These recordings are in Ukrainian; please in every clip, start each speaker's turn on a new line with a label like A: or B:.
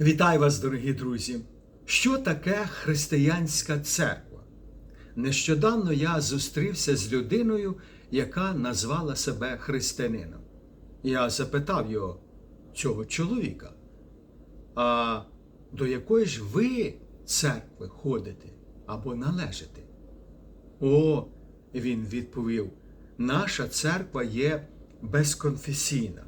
A: Вітаю вас, дорогі друзі! Що таке християнська церква? Нещодавно я зустрівся з людиною, яка назвала себе християнином. Я запитав його, цього чоловіка, а до якої ж ви церкви ходите або належите? О, він відповів, наша церква є безконфесійна.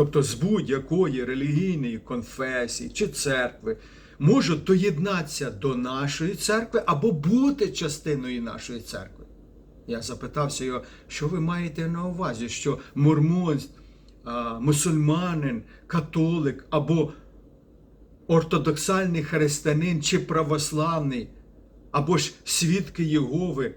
A: Тобто з будь-якої релігійної конфесії чи церкви можуть доєднатися до нашої церкви або бути частиною нашої церкви. Я запитався його, що ви маєте на увазі, що мормон, мусульманин, католик або ортодоксальний християнин чи православний, або ж свідки Єгови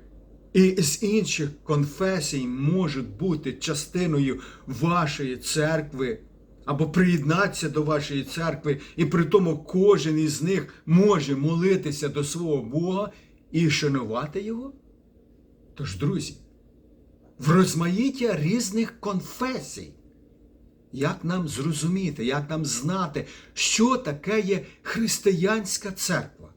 A: і з інших конфесій можуть бути частиною вашої церкви, або приєднатися до вашої церкви, і при тому кожен із них може молитися до свого Бога і шанувати Його? Тож, друзі, в розмаїття різних конфесій. Як нам зрозуміти, як нам знати, що таке є християнська церква?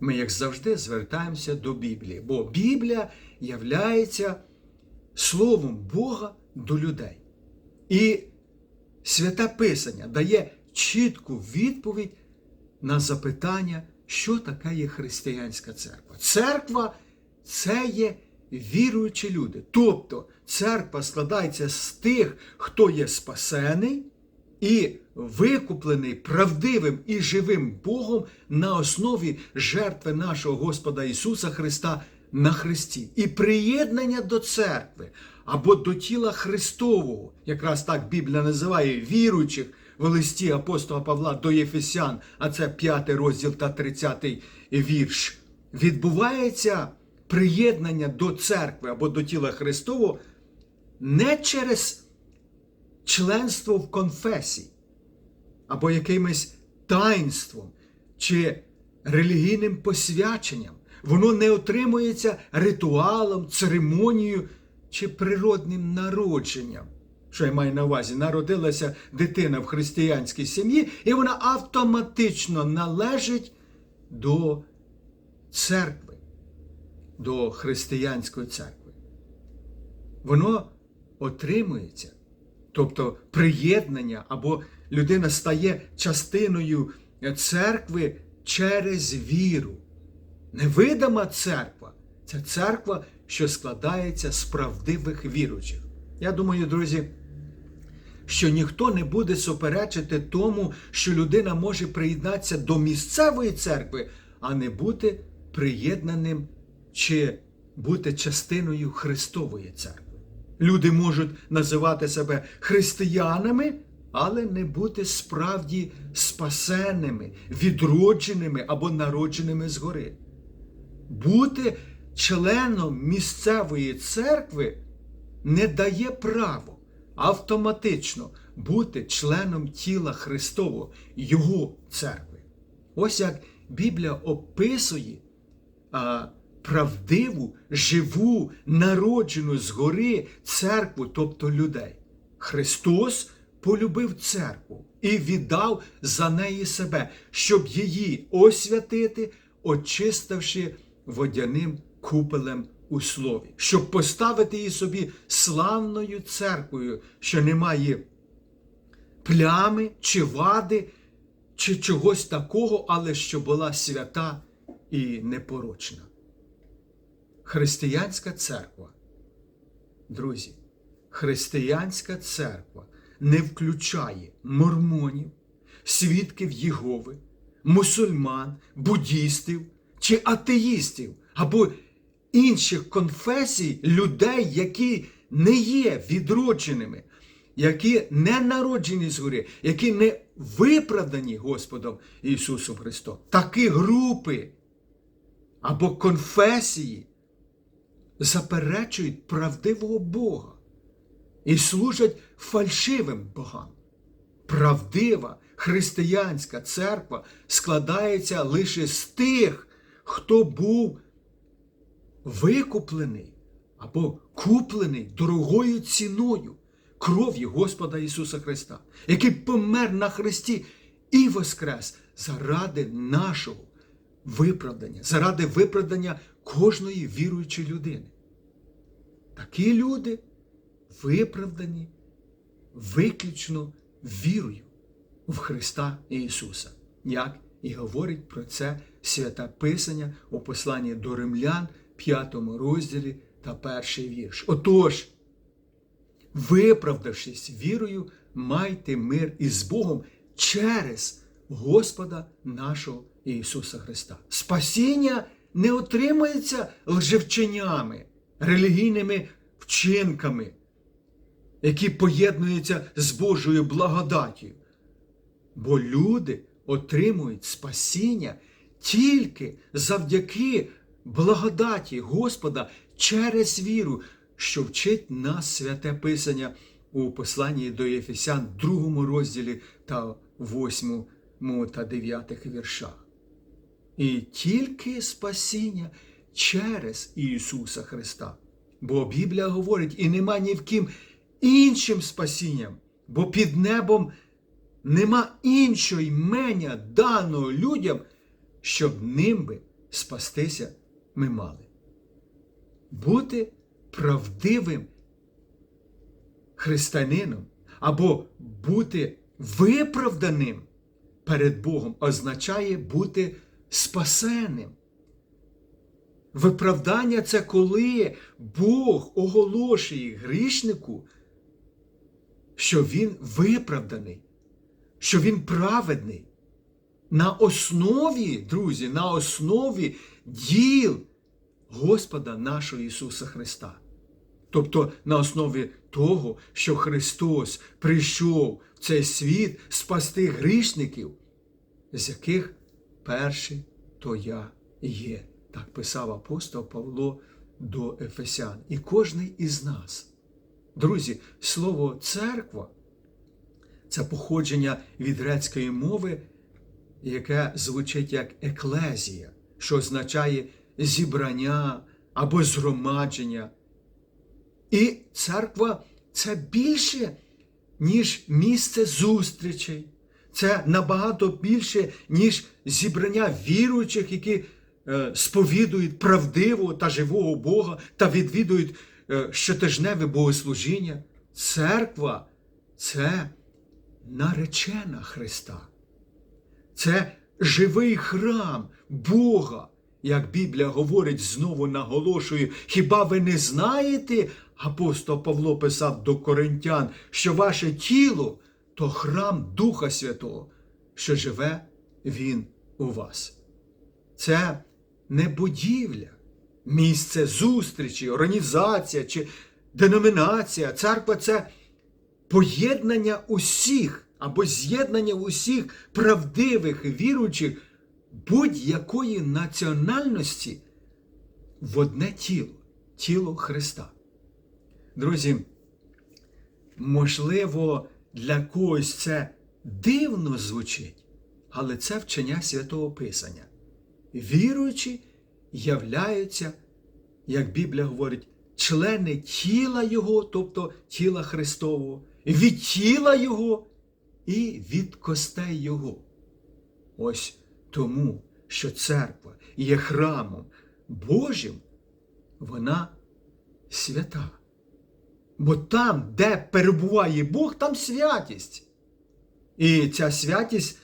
A: Ми, як завжди, звертаємося до Біблії, бо Біблія являється Словом Бога до людей. І Святе Писання дає чітку відповідь на запитання, що таке є християнська церква. Церква це є віруючі люди. Тобто церква складається з тих, хто є спасений і викуплений правдивим і живим Богом на основі жертви нашого Господа Ісуса Христа на Христі. І приєднання до церкви або до тіла Христового, якраз так Біблія називає віруючих в листі апостола Павла до Єфесян, а це 5 розділ та 30 вірш, відбувається приєднання до церкви або до тіла Христового не через членство в конфесії, або якимось таїнством чи релігійним посвяченням. Воно не отримується ритуалом, церемонією чи природним народженням. Що я маю на увазі? Народилася дитина в християнській сім'ї, і вона автоматично належить до церкви, до християнської церкви. Воно отримується тобто приєднання, або людина стає частиною церкви через віру. Невидима церква це церква, що складається з правдивих віруючих. Я думаю, друзі, що ніхто не буде суперечити тому, що людина може приєднатися до місцевої церкви, а не бути приєднаним чи бути частиною Христової церкви. Люди можуть називати себе християнами, але не бути справді спасеними, відродженими або народженими згори. Бути членом місцевої церкви не дає право автоматично бути членом тіла Христового, Його церкви. Ось як Біблія описує. Правдиву, живу, народжену згори церкву, тобто людей. Христос полюбив церкву і віддав за неї себе, щоб її освятити, очиставши водяним купелем у слові, щоб поставити її собі славною церквою, що не має плями чи вади, чи чогось такого, але що була свята і непорочна. Християнська церква, друзі, християнська церква не включає мормонів, свідків Єгови, мусульман, буддістів чи атеїстів або інших конфесій людей, які не є відродженими, які не народжені згори, які не виправдані Господом Ісусом Христом. Такі групи або конфесії заперечують правдивого Бога і служать фальшивим богам. Правдива християнська церква складається лише з тих, хто був викуплений або куплений дорогою ціною кров'ю Господа Ісуса Христа, який помер на Христі і воскрес заради нашого виправдання, заради виправдання кожної віруючої людини. Такі люди виправдані виключно вірою в Христа Ісуса, як і говорить про це святе Писання у посланні до римлян, 5 розділі та перший вірш. Отож, виправдавшись вірою, майте мир із Богом через Господа нашого Ісуса Христа. Спасіння не отримується лжевченнями, релігійними вчинками, які поєднуються з Божою благодаттю. Бо люди отримують спасіння тільки завдяки благодаті Господа через віру, що вчить нас святе Писання у посланні до Єфесян, 2 розділі та 8 та 9 віршах. І тільки спасіння через Ісуса Христа. Бо Біблія говорить, і нема ні в ким іншим спасінням, бо під небом нема іншого ймення даного людям, щоб ним би спастися ми мали. Бути правдивим християнином або бути виправданим перед Богом означає бути спасеним. Виправдання це коли Бог оголошує грішнику, що він виправданий, що він праведний. На основі, друзі, на основі діл Господа нашого Ісуса Христа. Тобто на основі того, що Христос прийшов в цей світ спасти грішників, з яких перший то я є. Так писав апостол Павло до Ефесян. І кожний із нас. Друзі, слово церква це походження від грецької мови, яке звучить як еклезія, що означає зібрання або згромадження. І церква це більше, ніж місце зустрічей. Це набагато більше, ніж зібрання віруючих, які е, сповідують правдивого та живого Бога та відвідують е, щотижневе богослужіння. Церква це наречена Христа. Це живий храм Бога. Як Біблія говорить, знову наголошую, хіба ви не знаєте, апостол Павло писав до коринтян, що ваше тіло то храм Духа Святого, що живе Він у вас. Це не будівля, місце зустрічі, організація чи деномінація. Церква це поєднання усіх або з'єднання усіх правдивих віруючих будь-якої національності в одне тіло, тіло Христа. Друзі, можливо, для когось це дивно звучить, але це вчення святого Писання. Віруючі являються, як Біблія говорить, члени тіла Його, тобто тіла Христового, від тіла Його і від костей Його. Ось тому, що церква є храмом Божим, вона свята. Бо там, де перебуває Бог, там святість. І ця святість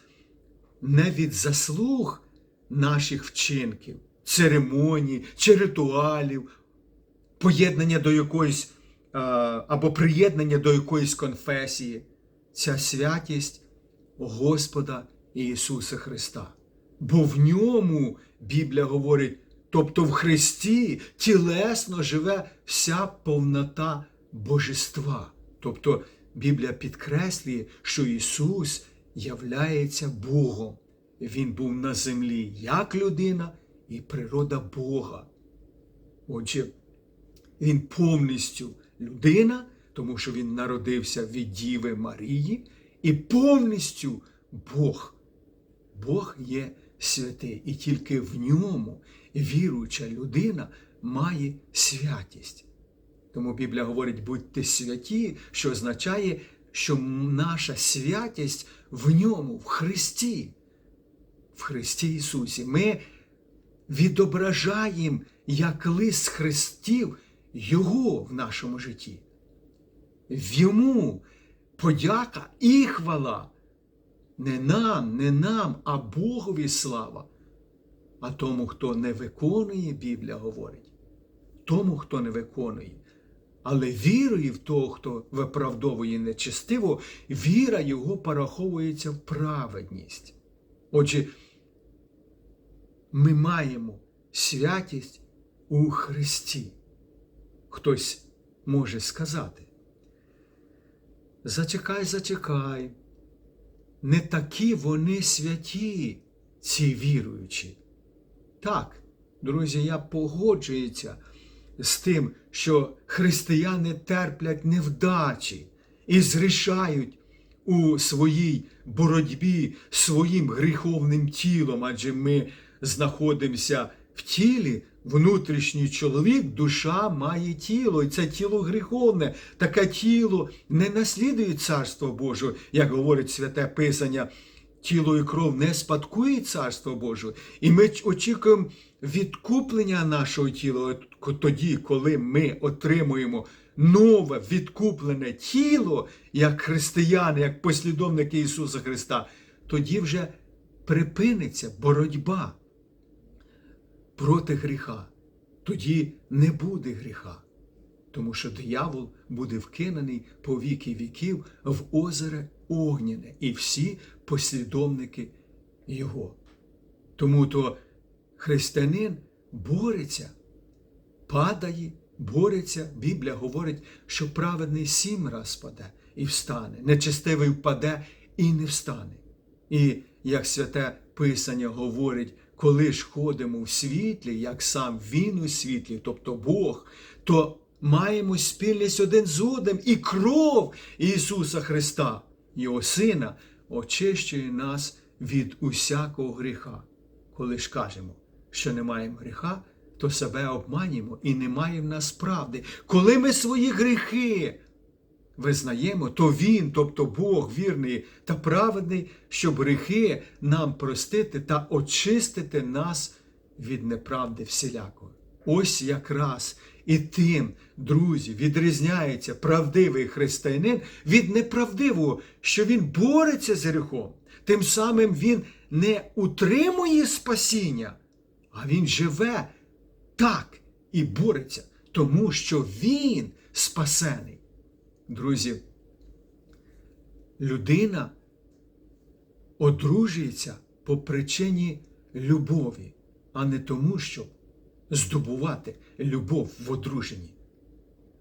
A: не від заслуг наших вчинків, церемоній чи ритуалів, поєднання до якоїсь або приєднання до якоїсь конфесії. Ця святість Господа Ісуса Христа. Бо в ньому Біблія говорить, тобто в Христі тілесно живе вся повнота божества. Тобто Біблія підкреслює, що Ісус являється Богом. Він був на землі як людина і природа Бога. Отже, Він повністю людина, тому що Він народився від Діви Марії, і повністю Бог. Бог є святий, і тільки в ньому віруюча людина має святість. Тому Біблія говорить, будьте святі, що означає що наша святість в ньому, в Христі, в Христі Ісусі. Ми відображаємо як лист Христів Його в нашому житті. В Йому подяка і хвала. Не нам, не нам, а Богові слава. А тому, хто не виконує, Біблія говорить, тому, хто не виконує, але вірою в того, хто виправдовує нечестиво, віра його пораховується в праведність. Отже, ми маємо святість у Христі. Хтось може сказати. Зачекай, зачекай. Не такі вони святі, ці віруючі. Так, друзі, я погоджуюся з тим, що християни терплять невдачі і зрішають у своїй боротьбі своїм гріховним тілом, адже ми знаходимося в тілі. Внутрішній чоловік, душа має тіло, і це тіло гріховне. Таке тіло не наслідує Царство Боже, як говорить святе Писання. Тіло і кров не спадкує Царство Боже. І ми очікуємо відкуплення нашого тіла тоді, коли ми отримуємо нове відкуплене тіло, як християни, як послідовники Ісуса Христа, тоді вже припиниться боротьба проти гріха. Тоді не буде гріха, тому що диявол буде вкинений по віки віків в озере Огняне і всі послідовники Його. Тому то християнин бореться, падає, бореться. Біблія говорить, що праведний сім раз паде і встане, нечестивий впаде і не встане. І як святе Писання говорить, коли ж ходимо в світлі, як сам Він у світлі, тобто Бог, то маємо спільність один з одним і кров Ісуса Христа, Його Сина, очищує нас від усякого гріха. Коли ж кажемо, що не маємо гріха, то себе обманюємо і немає в нас правди. Коли ми свої гріхи визнаємо, то Він, тобто Бог вірний та праведний, щоб гріхи нам простити та очистити нас від неправди всілякої. Ось якраз і тим, друзі, відрізняється правдивий християнин від неправдивого, що він бореться з гріхом. Тим самим він не утримує спасіння, а він живе так і бореться, тому що він спасений. Друзі, людина одружується по причині любові, а не тому, щоб здобувати любов в одруженні.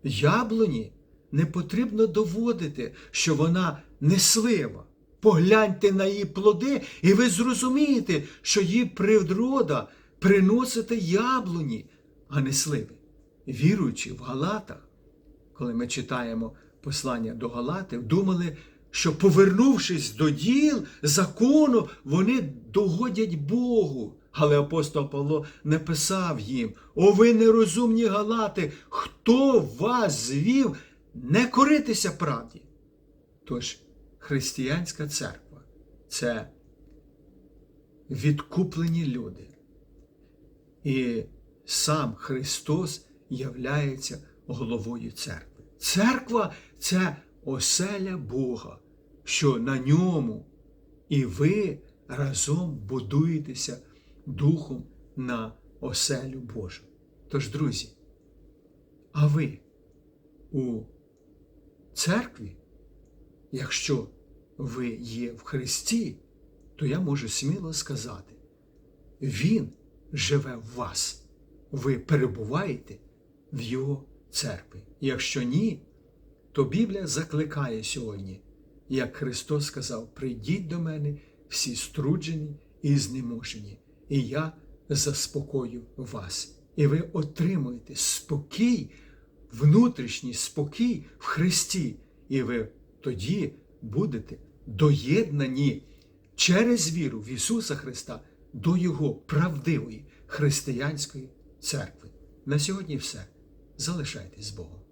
A: Яблуні не потрібно доводити, що вона неслива. Погляньте на її плоди, і ви зрозумієте, що її природа приносити яблуні, а не сливи. Віруючи в Галатах, коли ми читаємо послання до Галатів, думали, що, повернувшись до діл закону, вони догодять Богу. Але апостол Павло написав їм: О, ви нерозумні Галати, хто вас звів не коритися правді? Тож християнська церква це відкуплені люди. І сам Христос являється головою церкви. Церква це оселя Бога, що на ньому і ви разом будуєтеся Духом на оселю Божу. Тож, друзі, а ви у церкві, якщо ви є в Христі, то я можу сміло сказати, Він живе в вас, ви перебуваєте в Його церкві. Якщо ні, то Біблія закликає сьогодні, як Христос сказав: прийдіть до мене всі струджені і знеможені, і я заспокою вас. І ви отримуєте спокій, внутрішній спокій в Христі, і ви тоді будете доєднані через віру в Ісуса Христа до Його правдивої християнської церкви. На сьогодні все. Залишайтесь з Богом.